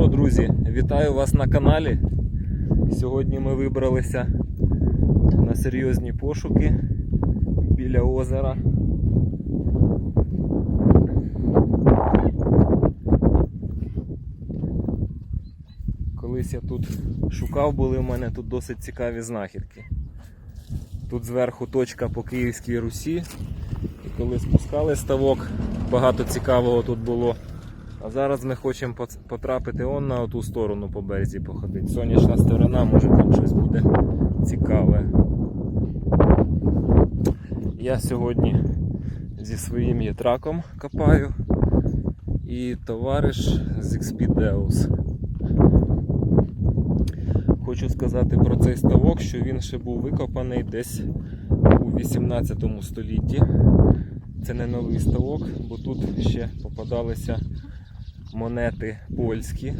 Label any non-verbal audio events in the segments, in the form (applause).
що, друзі, вітаю вас на каналі. Сьогодні ми вибралися на серйозні пошуки біля озера. Колись я тут шукав, були в мене тут досить цікаві знахідки. Тут зверху точка по Київській Русі. І коли спускали ставок, багато цікавого тут було. А зараз ми хочемо потрапити он на ту сторону по березі походити. Сонячна сторона, може там щось буде цікаве. Я сьогодні зі своїм єтраком копаю і товариш з Expedeus. Хочу сказати про цей ставок, що він ще був викопаний десь у 18 столітті. Це не новий ставок, бо тут ще попадалися монети польські.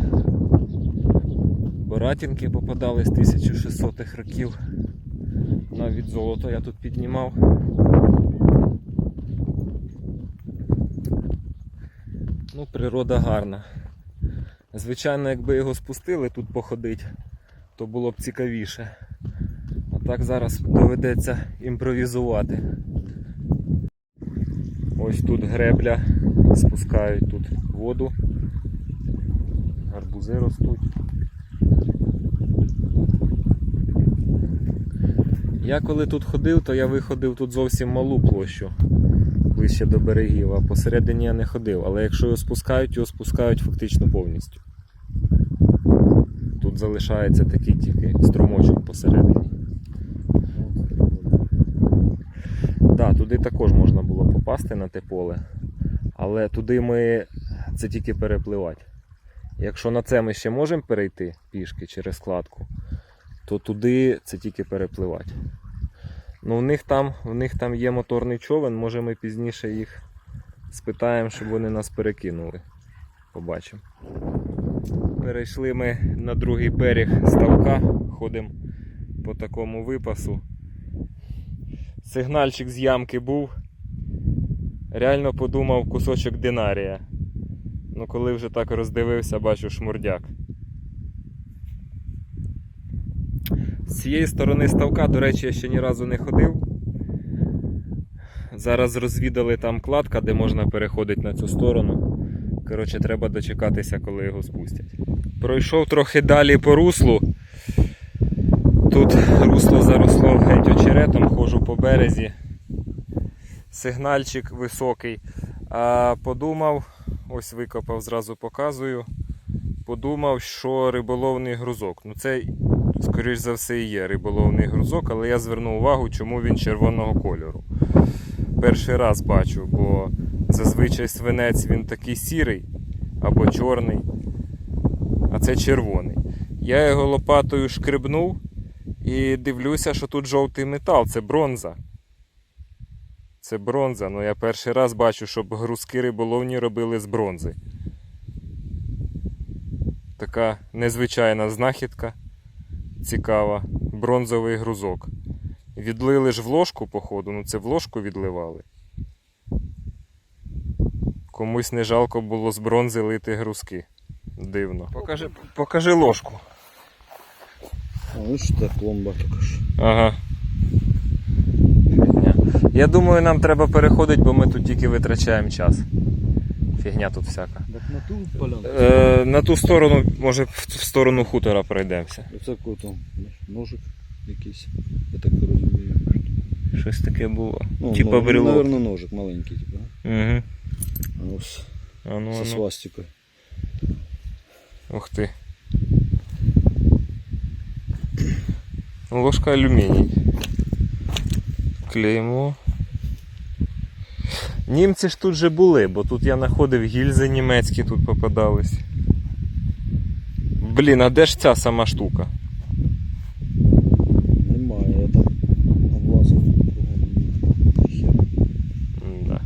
Боратінки попадали з 1600-х років. Навіть золото я тут піднімав. Ну, природа гарна. Звичайно, якби його спустили тут походити, то було б цікавіше. А так зараз доведеться імпровізувати. Ось тут гребля, спускають тут воду. Гарбузи ростуть. Я коли тут ходив, то я виходив тут зовсім малу площу ближче до берегів, а посередині я не ходив. Але якщо його спускають, його спускають фактично повністю. Тут залишається такий тільки струмочок посередині. Так, туди також можна було попасти на те поле, але туди ми це тільки перепливати. Якщо на це ми ще можемо перейти пішки через складку, то туди це тільки перепливати. Ну, у них там, у них там є моторний човен, може ми пізніше їх спитаємо, щоб вони нас перекинули. Побачимо. Перейшли ми на другий берег ставка, ходимо по такому випасу. Сигнальчик з ямки був. Реально подумав кусочок динарія. Ну коли вже так роздивився, бачу шмурдяк. З цієї сторони ставка, до речі, я ще ні разу не ходив. Зараз розвідали там кладка, де можна переходити на цю сторону. Коротше, треба дочекатися, коли його спустять. Пройшов трохи далі по руслу. Тут русло заросло геть очеретом, ходжу по березі. Сигнальчик високий. А подумав, ось викопав, зразу показую. Подумав, що риболовний грузок. Ну це, скоріш за все, і є риболовний грузок, але я звернув увагу, чому він червоного кольору. Перший раз бачу, бо зазвичай свинець він такий сірий або чорний, а це червоний. Я його лопатою шкребнув і дивлюся, що тут жовтий метал, це бронза. Це бронза. Ну я перший раз бачу, щоб грузки риболовні робили з бронзи. Така незвичайна знахідка. Цікава. Бронзовий грузок. Відлили ж в ложку, походу, ну це в ложку відливали. Комусь не жалко було з бронзи лити грузки. Дивно. Покажи, покажи ложку. А ось та кломба така ж. Ага. Я думаю, нам треба переходити, бо ми тут тільки витрачаємо час. Фігня тут всяка. Так на ту. Е, на ту сторону, може, в сторону хутора пройдемося. Оце там ножик якийсь. Я так розумію. Щось таке було. Ну, типа ну, брелок. Наверно, ножик маленький, типа. Угу. А ось А ну, со ну. свастикою. Ух ти. Ложка алюміній. Клеймо. Німці ж тут же були, бо тут я знаходив гільзи німецькі тут попадались. Блін, а де ж ця сама штука? Немає, там облазив. Да.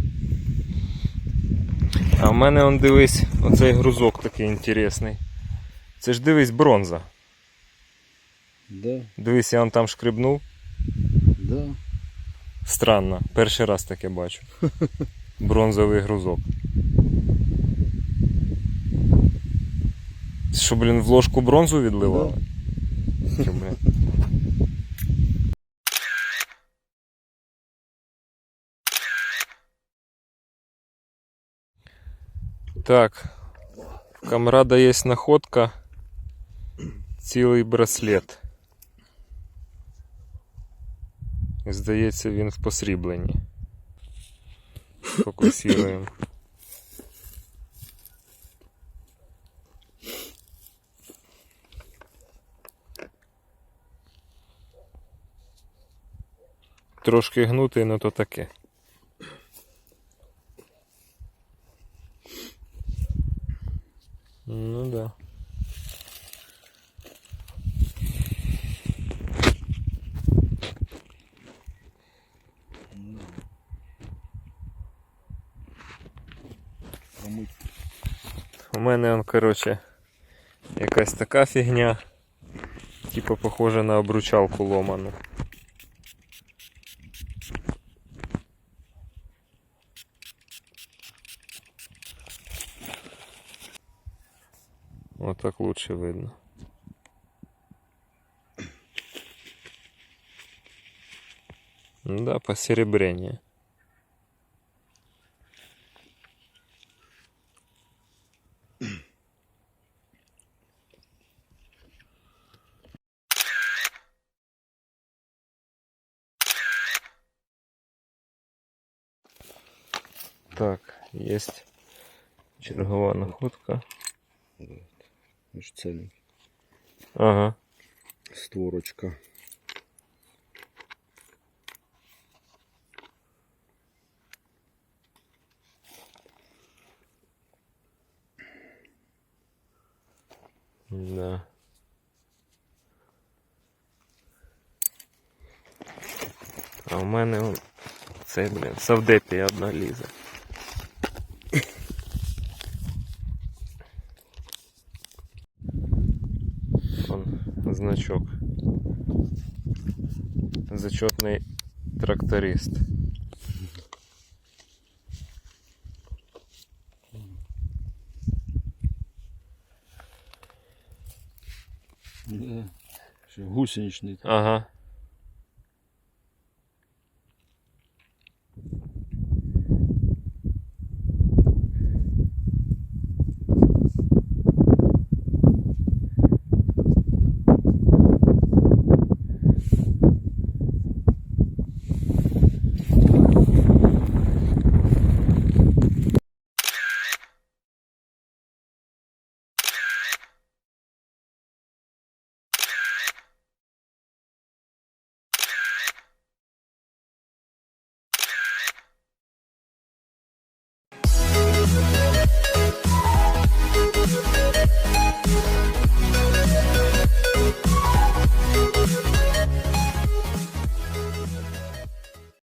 А в мене он дивись, оцей грузок такий інтересний. Це ж дивись бронза. Да, Дивись, я он там шкребнув. Странно, перший раз таке бачу. (laughs) Бронзовий грузок. Що, блін, в ложку бронзу відливали? Чи, блін? Так. В камрада є находка. Цілий браслет. І, Здається, він в посрібленні. Фокусуємо. Трошки гнутий, ну то таке. Ну да. Мене он, короче, якась така фігня. Типа похожа на обручалку ломану. Вот так лучше видно. Да, посеребрение. Есть чергова находка. Аж. Ага. Створочка. Да. А у мене цей, блін, савдепія одна лізе. Значок. Зачетний тракторист. Да. Ще гусеничний. Ага.